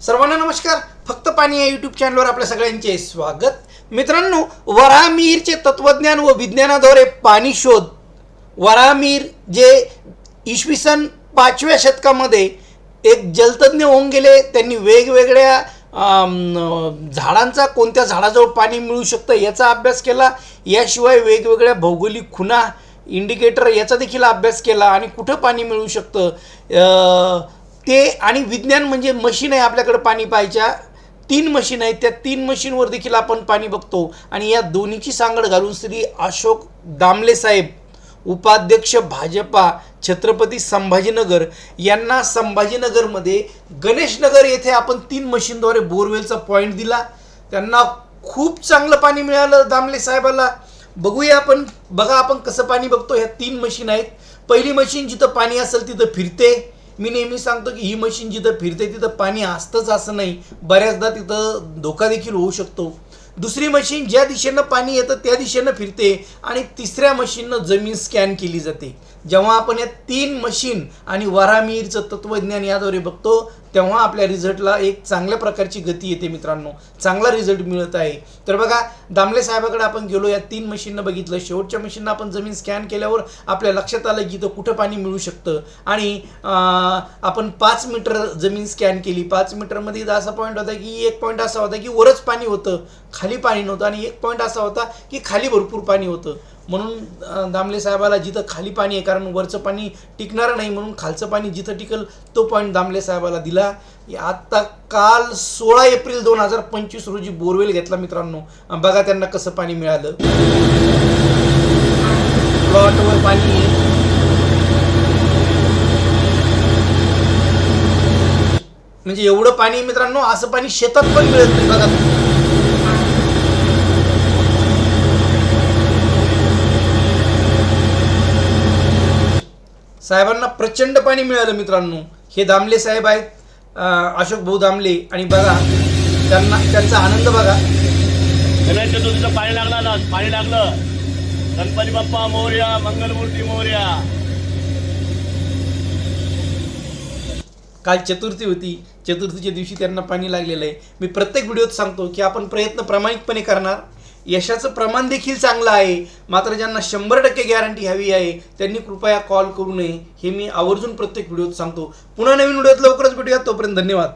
सर्वांना नमस्कार. फक्त पाणी या यूट्यूब चॅनलवर आपल्या सगळ्यांचे स्वागत. मित्रांनो वरामीरचे तत्वज्ञान व विज्ञानाद्वारे पाणी शोध. वरामीर जे इसवी सन पाचव्या शतकामध्ये एक जलतज्ञ होऊन गेले. त्यांनी वेगवेगळ्या झाडांचा कोणत्या झाडाजवळ पाणी मिळू शकतं याचा अभ्यास केला. याशिवाय वेगवेगळ्या भौगोलिक खुणा इंडिकेटर याचा देखील अभ्यास केला आणि कुठं पाणी मिळू शकतं? ते आणि विज्ञान म्हणजे मशीन आहे आपल्याकडं पाणी पाहायच्या. तीन मशीन आहेत. त्या तीन मशीनवर देखील आपण पाणी बघतो. आणि या दोन्हीची सांगड घालून श्री अशोक दामले साहेब उपाध्यक्ष भाजपा छत्रपती संभाजीनगर यांना संभाजीनगरमध्ये गणेशनगर येथे आपण तीन मशीनद्वारे बोरवेलचा पॉईंट दिला. त्यांना खूप चांगलं पाणी मिळालं दामले साहेबाला. बघूया आपण बघा आपण कसं पाणी बघतो. ह्या तीन मशीन आहेत. पहिली मशीन जिथं पाणी असेल तिथं फिरते. मी नेहमी सांगतो की ही मशीन जिथं फिरते तिथं पाणी असतंच असं नाही. बऱ्याचदा तिथं धोका देखील होऊ शकतो. दुसरी मशीन ज्या दिशेनं पाणी येतं त्या दिशेनं फिरते आणि तिसऱ्या मशीननं जमीन स्कॅन केली जाते. जेव्हा आपण या तीन मशीन आणि वरामीरचं तत्वज्ञान याद्वारे बघतो तेव्हा आपल्या रिझल्टला एक चांगल्या प्रकारची गती येते मित्रांनो. चांगला रिझल्ट मिळत आहे. तर बघा दामले साहेबाकडे आपण गेलो या तीन मशीननं बघितलं. शेवटच्या मशीननं आपण जमीन स्कॅन केल्यावर आपल्या लक्षात आलं की इथं कुठं पाणी मिळू शकतं. आणि आपण पाच मीटर जमीन स्कॅन केली. पाच मीटरमध्ये असा पॉईंट होता की एक पॉईंट असा होता की वरच पाणी होतं. खाली पाणी नव्हतं आणि एक पॉईंट असा होता की खाली भरपूर पाणी होतं. म्हणून दामले साहेबाला जिथं खाली पाणी आहे कारण वरचं पाणी टिकणारं नाही म्हणून खालचं पाणी जिथं टिकल तो पॉईंट दामले साहेबाला दिला. आत्ता काल सोळा एप्रिल दोन हजार पंचवीस रोजी बोरवेल घेतला मित्रांनो. बघा त्यांना कसं पाणी मिळालं. प्लॉटवर पाणी आहे. म्हणजे एवढं पाणी मित्रांनो असं पाणी शेतात पण मिळत नाही. बघा. साहेबांना प्रचंड पाणी मिळालं मित्रांनो. हे दामले साहेब आहेत अशोक भाऊ दामले आणि बघा त्यांना त्यांचा आनंद बघा. गणेश चतुर्थीचं पाणी लागलं ना पाणी लागलं. गणपती बाप्पा मोर्या मंगलमूर्ती मोर्या. काल चतुर्थी होती चतुर्थीच्या दिवशी त्यांना पाणी लागलेलं आहे. मी प्रत्येक व्हिडिओत सांगतो की आपण प्रयत्न प्रामाणिकपणे करणार. यशाचं प्रमाण देखील चांगलं आहे. मात्र ज्यांना शंभर टक्के गॅरंटी हवी आहे त्यांनी कृपया कॉल करू नये हे मी आवर्जून प्रत्येक व्हिडिओत सांगतो. पुन्हा नवीन व्हिडिओत लवकरच भेटूया तोपर्यंत धन्यवाद.